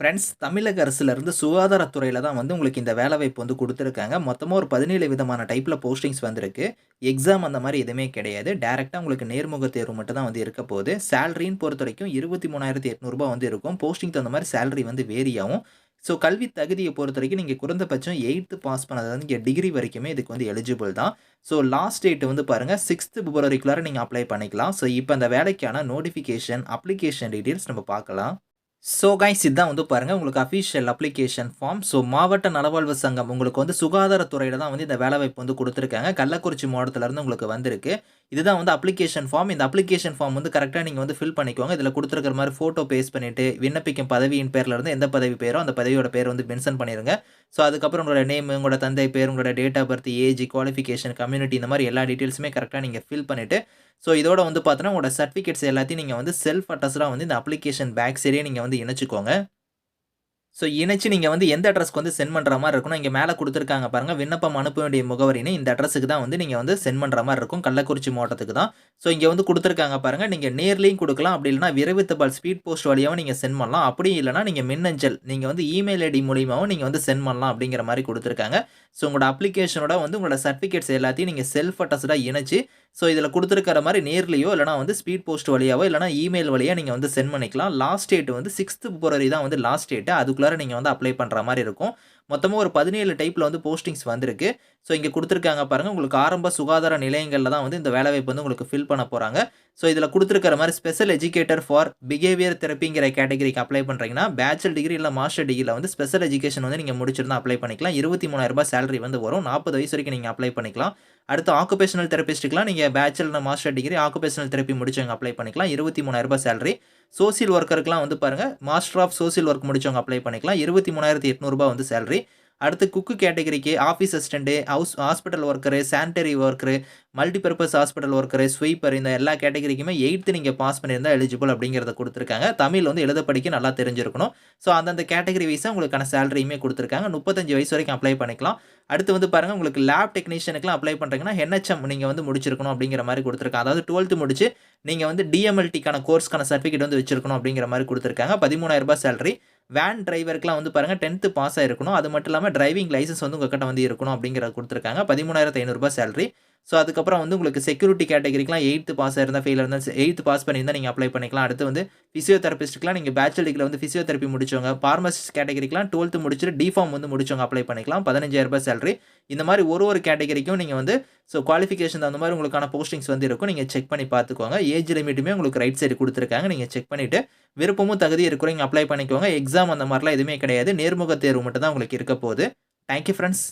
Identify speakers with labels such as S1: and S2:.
S1: Friends தமிழக அரசுலேருந்து சுகாதாரத்துறையில் தான் வந்து உங்களுக்கு இந்த வேலைவாய்ப்பு வந்து கொடுத்துருக்காங்க. மொத்தமாக ஒரு பதினேழு விதமான டைப்பில் போஸ்டிங்ஸ் வந்திருக்கு. எக்ஸாம் அந்த மாதிரி எதுவுமே கிடையாது. டேரெக்டாக உங்களுக்கு நேர்முக தேர்வு மட்டும் தான் வந்து இருக்க போகுது. சேலரின்னு பொறுத்த வரைக்கும் இருபத்தி மூணாயிரத்தி எட்நூறுபா வந்து இருக்கும். போஸ்டிங் தகுந்த மாதிரி சேலரி வந்து வேரியாகும் ஸோ கல்வி தகுதியை பொறுத்த வரைக்கும் நீங்கள் குறைந்தபட்சம் எயித்து பாஸ் பண்ணது வந்து இங்கே டிகிரி வரைக்குமே இதுக்கு வந்து எலிஜிபிள் தான். ஸோ லாஸ்ட் டேட் வந்து பாருங்கள் சிக்ஸ்த்து பிப்ரவரிக்குள்ளார நீங்கள் அப்ளை பண்ணிக்கலாம். ஸோ இப்போ அந்த வேலைக்கான நோட்டிஃபிகேஷன் அப்ளிகேஷன் டீட்டெயில்ஸ் நம்ம பார்க்கலாம். ஸோ கைஸ் இதுதான் வந்து பாருங்கள் உங்களுக்கு அஃபிஷியல் அப்ளிகேஷன் ஃபார்ம் ஸோ மாவட்ட நலவாழ்வு சங்கம் உங்களுக்கு வந்து சுகாதாரத்துறையில் தான் வந்து இந்த வேலைவாய்ப்பு வந்து கொடுத்துருக்காங்க. கள்ளக்குறிச்சி மாவட்டத்திலேருந்து உங்களுக்கு வந்திருக்கு. இதுதான் வந்து அப்ளிகேஷன் ஃபார்ம் இந்த அப்ளிகேஷன் ஃபார்ம் வந்து கரெக்டாக நீங்கள் வந்து ஃபில் பண்ணிக்கோங்க. இதில் கொடுத்துருக்கிற மாதிரி ஃபோட்டோ பேஸ் பண்ணிவிட்டு விண்ணப்பிக்கும் பதவியின் பேர்லேருந்து எந்த பதவி பேரோ அந்த பதவியோட பேர் வந்து மென்ஷன் பண்ணிடுங்க ஸோ அதுக்கப்புறம் உங்களோட நேம் உங்களோட தந்தை பேர் உங்களோட date of birth age qualification community இந்த மாதிரி எல்லா டீட்டெயில்ஸுமே கரெக்டாக நீங்கள் ஃபில் பண்ணிவிட்டு ஸோ இதோட வந்து பார்த்தோன்னா உங்களோட சர்டிஃபிகேட்ஸ் எல்லாத்தையும் நீங்கள் வந்து செல்ஃப் அட்டஸ்டாக வந்து இந்த அப்ளிகேஷன் பேக் சரியே நீங்கள் வந்து இணைச்சிக்கோங்க. ஸோ இணைச்சு நீங்கள் வந்து எந்த அட்ரஸ்க்கு வந்து சென்ட் பண்ணுற மாதிரி இருக்கணும் இங்கே மேலே கொடுத்துருக்காங்க பாருங்கள் விண்ணப்பம் அனுப்ப வேண்டிய முகவரின்னு இந்த அட்ரஸுக்கு தான் வந்து நீங்கள் வந்து சென்ட் பண்ணுற மாதிரி இருக்கும் கள்ளக்குறிச்சி மாவட்டத்துக்கு தான். ஸோ இங்கே வந்து கொடுத்துருக்காங்க பாருங்கள் நீங்கள் நேர்லையும் கொடுக்கலாம் அப்படி இல்லைனா விரைவு தபால் ஸ்பீட் போஸ்ட் வழியாகவும் நீங்கள் சென்ட் பண்ணலாம். அப்படி இல்லைனா நீங்கள் மின்னஞ்சல் நீங்கள் வந்து இமெயில் ஐடி மூலியமாகவும் நீங்கள் வந்து சென்ட் பண்ணலாம் அப்படிங்கிற மாதிரி கொடுத்துருக்காங்க. ஸோ உங்களோட அப்ளிகேஷனோட வந்து உங்களோட சர்டிஃபிகேட்ஸ் எல்லாத்தையும் நீங்கள் செல்ஃப் அட்டஸ்டாக இணைச்சு ஸோ இதில் கொடுத்துருக்கிற மாதிரி நேர்லையோ இல்லைனா வந்து ஸ்பீட் போஸ்ட் வழியாவோ இல்லைனா இமெயில் வழியாக நீங்கள் வந்து சென்ட் பண்ணிக்கலாம். லாஸ்ட் டேட் வந்து சிக்ஸ்த்து பிப்ரவரி தான் வந்து லாஸ்ட் டேட்டு அதுக்குள்ளார நீங்கள் வந்து அப்ளை பண்ணுற மாதிரி இருக்கும். மொத்தமாக ஒரு பதினேழு டைப்பில் வந்து போஸ்டிங்ஸ் வந்திருக்கு. ஸோ இங்கே கொடுத்துருக்காங்க பாருங்கள் உங்களுக்கு ஆரம்ப சுகாதார நிலையங்களில் தான் வந்து இந்த வேலைவாய்ப்பு வந்து உங்களுக்கு ஃபில் பண்ண போகிறாங்க ஸோ இதில் கொடுத்துருக்கிற மாதிரி ஸ்பெஷல் எஜுகேட்டர் ஃபார் பிஹேவியர் தெரப்பிங்கிற கேட்டகரிக்கு அப்ளை பண்ணுறீங்கன்னா பேச்சுலர் டிகிரி இல்லை மாஸ்டர் டிகிரியில் வந்து ஸ்பெஷல் எஜுகேஷன் வந்து நீங்கள் முடிச்சிருந்தா அப்ளை பண்ணிக்கலாம். இருபத்தி மூணாயிரரூபா சேலரி வந்து வரும். நாற்பது வயசு வரைக்கும் நீங்கள் அப்ளை பண்ணிக்கலாம். அடுத்து ஆக்குபேஷனல் தெரப்பிஸ்ட்டுக்குலாம் நீங்கள் bachelor master degree occupational therapy முடிச்சவங்க அப்ளை பண்ணிக்கலாம். இருபத்தி மூணாயிரரூபா சேலரி சோசியல் ஒர்க்கருக்குலாம் வந்து பாருங்கள் மாஸ்டர் ஆஃப் சோசியல் ஒர்க் முடிச்சவங்க அப்ளை பண்ணிக்கலாம். இருபத்தி மூணாயிரத்தி எட்நூறுபா வந்து சேலரி அடுத்து குக்கு கேட்டகரிக்கு office assistant house hospital worker sanitary worker multipurpose hospital worker sweeper இந்த எல்லா கேட்டகரிக்குமே எயித்து நீங்கள் பாஸ் பண்ணியிருந்தால் எலிஜிபிள் அப்படிங்கிறத கொடுத்துருக்காங்க. தமிழ் வந்து எழுத படிக்க நல்லா தெரிஞ்சிருக்கணும். ஸோ அந்தந்த கேட்டகரி வைஸாக உங்களுக்கான சேலரியுமே கொடுத்துருக்காங்க. முப்பத்தஞ்சு வயசு வரைக்கும் அப்ளை பண்ணிக்கலாம். அடுத்து வந்து பாருங்கள் உங்களுக்கு லேப் டெக்னீஷியனுக்குலாம் அப்ளை பண்ணுறீங்கன்னா என்ஹெச்எம் நீங்கள் வந்து முடிச்சிருக்கணும் அப்படிங்கிற மாதிரி கொடுத்துருக்காங்க. அதாவது டுவெல்த்து முடிச்சு நீங்கள் வந்து டிஎம்எல்டிக்கான கோர்ஸ்க்கான சர்டிஃபிகேட் வந்து வச்சிருக்கணும் அப்படிங்கிற மாதிரி கொடுத்துருக்காங்க. பதிமூணாயிரரூபா சேலரி வேன் டிரைவருக்குலாம் வந்து பாருங்கள் டென்த்து பாஸ் ஆகிருக்கணும் அது மட்டும் இல்லாமல் டிரைவிங் லைசன்ஸ் வந்து உங்கள்கிட்ட வந்து இருக்கணும் அப்படிங்கிறத கொடுத்துருக்காங்க. பதிமூணாயிரத்து ஐநூறுரூபா சேலரி ஸோ அதுக்கப்புறம் வந்து உங்களுக்கு செக்யூரிட்டி கேட்டகரிக்கெலாம் எயித்து பாஸ் இருந்தால் ஃபெயில் இருந்தால் எயித்து பாஸ் பண்ணியிருந்தால் நீங்கள் அப்ளை பண்ணிக்கலாம். அடுத்து வந்து ஃபிசியோதெரபிஸ்ட்டுக்குலாம் நீங்கள் பேச்சுலர் டிகிரி வந்து ஃபிசியோதெரப்பி முடிச்சவங்க ஃபார்மசிஸ்ட் கேட்டகரிக்கெலாம் டுவெல்த்து முடிச்சுட்டு டிஃபார்ம் வந்து முடிச்சவங்க அப்ளை பண்ணிக்கலாம். பதினஞ்சாயிரரூபா சேலரி இந்த மாதிரி ஒரு ஒரு கேட்டகரிக்கும் நீங்கள் வந்து ஸோ குவாலிஃபிகேஷன் அந்த மாதிரி உங்களுக்கான போஸ்டிங்ஸ் வந்து இருக்கும். நீங்கள் செக் பண்ணி பார்த்துக்கோங்க. ஏஜ் லிமிட்டுமே உங்களுக்கு ரைட் சைடு கொடுத்துருக்காங்க. நீங்கள் செக் பண்ணிவிட்டு விருப்பமும் தகுதி இருக்கிறவங்க அப்ளை பண்ணிக்கோங்க. எக்ஸாம் அந்த மாதிரிலாம் எதுவுமே கிடையாது. நேர்முக தேர்வு மட்டும் தான் உங்களுக்கு இருக்க போகுது. Thank you friends